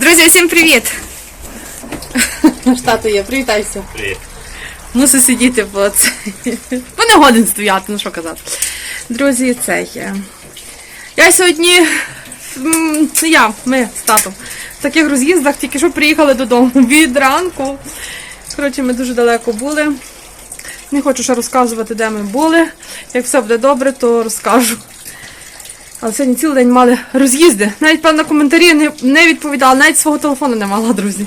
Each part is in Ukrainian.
Друзі, всім привіт! Штату є, привітайся. Привіт. Мусить сидіти, бо це. Бо не годен стояти, ну що казати. Друзі, це є. Я сьогодні. Це я, ми з татом. В таких роз'їздах тільки що приїхали додому від ранку. Коротше, ми дуже далеко були. Не хочу ще розказувати, де ми були. Як все буде добре, то розкажу. Але сьогодні цілий день мали роз'їзди. Навіть певно коментарі не, не відповідала, навіть свого телефону не мала, друзі.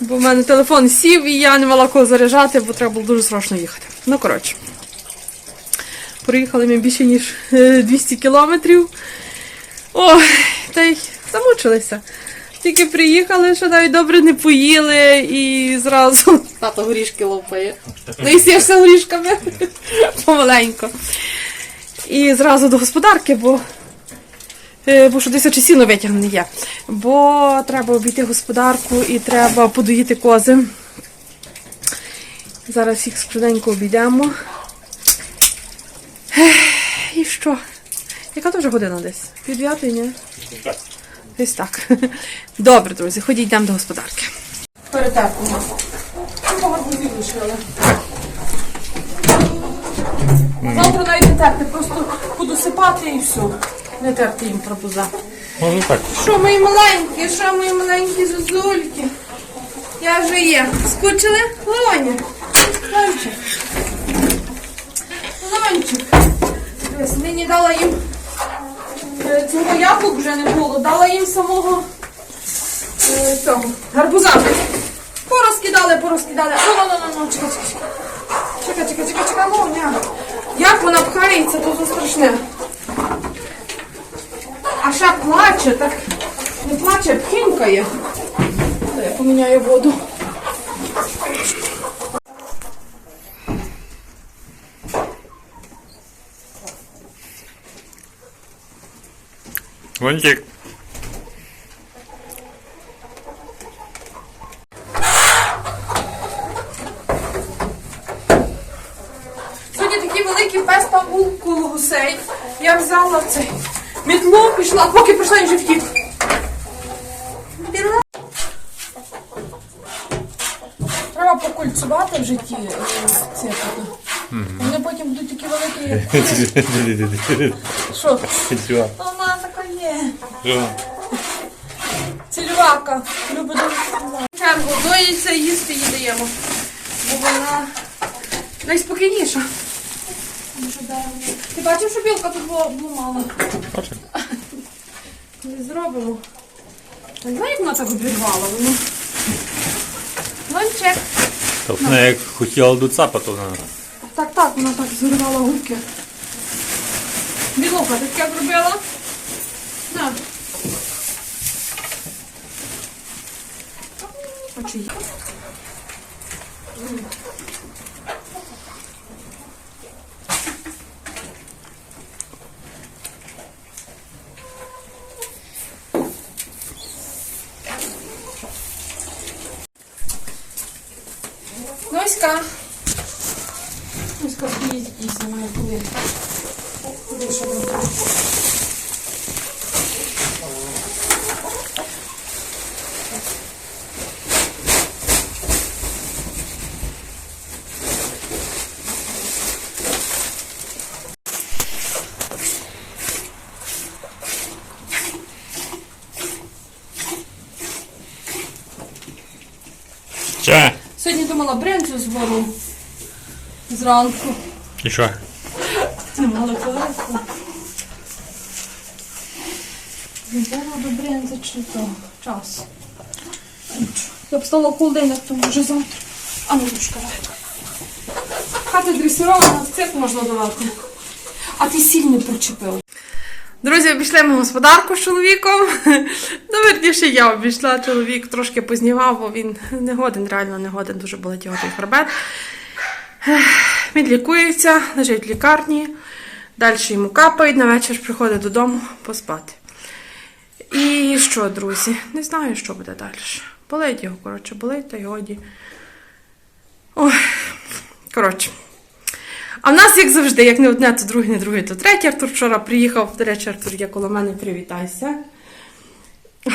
Бо в мене телефон сів і я не мала кого заряджати, бо треба було дуже срочно їхати. Ну, коротше. Проїхали ми більше, ніж е, 200 кілометрів. Ой, та й замучилися. Тільки приїхали, що навіть добре не поїли і зразу тато горішки лопає. Ну і сєшся горішками помаленько. І зразу до господарки, бо Е, Бо що десь сіно витягнене є. Бо треба обійти господарку і треба подоїти кози. Зараз їх швиденько обійдемо. І що? Яка то вже година десь? Пів дев'ятої, ні? Десь так. Добре, друзі, ходіть йдемо до господарки. Перетерпимо. Завтра навіть не терти, просто подосипати і все. Не терти їм трабуза. Можна так. Що мої маленькі, що мої маленькі зозульки? Я вже є. Скучили? Лоня. Лончик. Лончик. Дивись, нині дала їм е, цього яблук вже не було. Дала їм самого е, цього гарбуза. Порозкидали, порозкидали. Ну, чекай, чекай. Чекай, чекай, чекай, чекай, Лоня. Як вона пхається, то страшне. А ще плаче, так не плаче, пхінькає. Я поміняю воду. Вончик. Сьогодні такий великий пес там був коло гусей. Я взяла цей мітлу, пішла, а поки прийшла він вже втік. Треба покульцювати в житті е, тут. Вони потім будуть такі великі. Що? Вона така є. Цільвака. Любить дуже чергу. Доїться їсти їй даємо. Бо вона найспокійніша. Бачив, що білка тут була мала? Бачиш? Не зробимо. Не знаю, як вона так обірвала. Воно. Лончик. Тобто вона як хотіла до цапа, то вона. Так, так, вона так зривала губки. Білуха, ти таке зробила? На. Очі. Миска Носька стоїть і знімає коли. Куди ще добре? Че? Сьогодні думала брензу зберу зранку. І що? Це мало корисно. Зберу до брензи чи то час. Я б стала холодильник, то може завтра. А ну душка. Хата дресирована, в цирк можна давати. А ти сіль не причепив. Друзі, обійшли ми господарку з чоловіком. Ну, верніше, я обійшла чоловік, трошки познімав, бо він не годен, реально не годен, дуже болить його той хребет. Він лікується, лежить в лікарні, далі йому капають, на вечір приходить додому поспати. І що, друзі? Не знаю, що буде далі. Болить його, коротше, болить та й годі. Ой, коротше. А в нас, як завжди, як не одне, то друге, не друге, то третє. Артур вчора приїхав. До речі, Артур є коло мене, привітайся.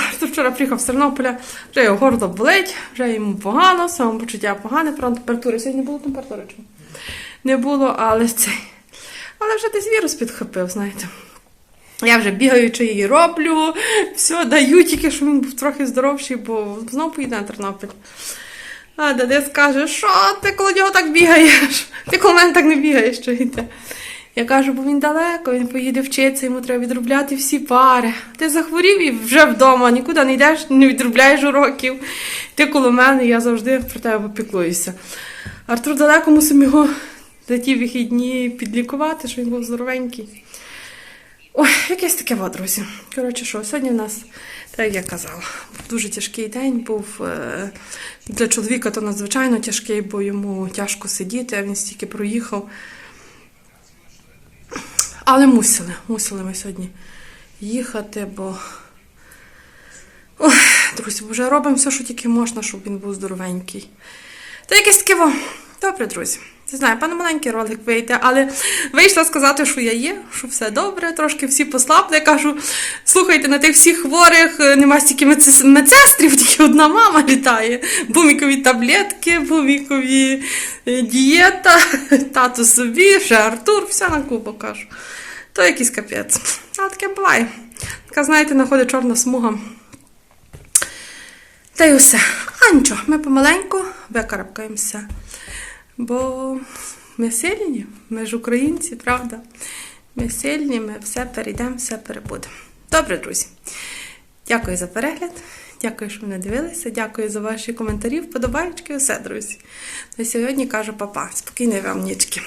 Артур вчора приїхав з Тернополя, вже його горло болить, вже йому погано, самопочуття погане, правда, температури. Сьогодні було температури чи? Не було, але цей. Але вже десь вірус підхопив, знаєте. Я вже бігаючи її роблю, все даю, тільки що він був трохи здоровший, бо знову поїде на Тернопіль. А Дадис каже, що ти коло нього так бігаєш? Ти коло мене так не бігаєш, що йде. Я кажу, бо він далеко, він поїде вчитися, йому треба відробляти всі пари. Ти захворів і вже вдома, нікуди не йдеш, не відробляєш уроків. Ти коло мене, я завжди про тебе попіклуюся. Артур далеко мусимо його за ті вихідні підлікувати, щоб він був здоровенький. Ой, якесь таке во, друзі. Коротше, що, сьогодні в нас, так я казала, дуже тяжкий день. Був е, для чоловіка то надзвичайно тяжкий, бо йому тяжко сидіти, а він стільки проїхав. Але мусили, мусили ми сьогодні їхати, бо. Ой, друзі, вже робимо все, що тільки можна, щоб він був здоровенький. Та якесь таке во. Добре, друзі. Не знаю, пане маленький ролик вийде, але вийшла сказати, що я є, що все добре, трошки всі послабли. Я кажу, слухайте, на тих всіх хворих е, нема стільки медсестрів, тільки одна мама літає. Бумікові таблетки, бумікові е, дієта, тато собі, ще Артур, все на кубу кажу. То якийсь капець. Але таке буває. Така, знаєте, находить чорна смуга. Та й усе. А нічого, ми помаленьку викарабкаємося. Бо ми сильні, ми ж українці, правда? Ми сильні, ми все перейдемо, все перебудемо. Добре, друзі. Дякую за перегляд. Дякую, що мене дивилися. Дякую за ваші коментарі, вподобайки, усе, друзі. На сьогодні кажу папа. Спокійної вам нічки.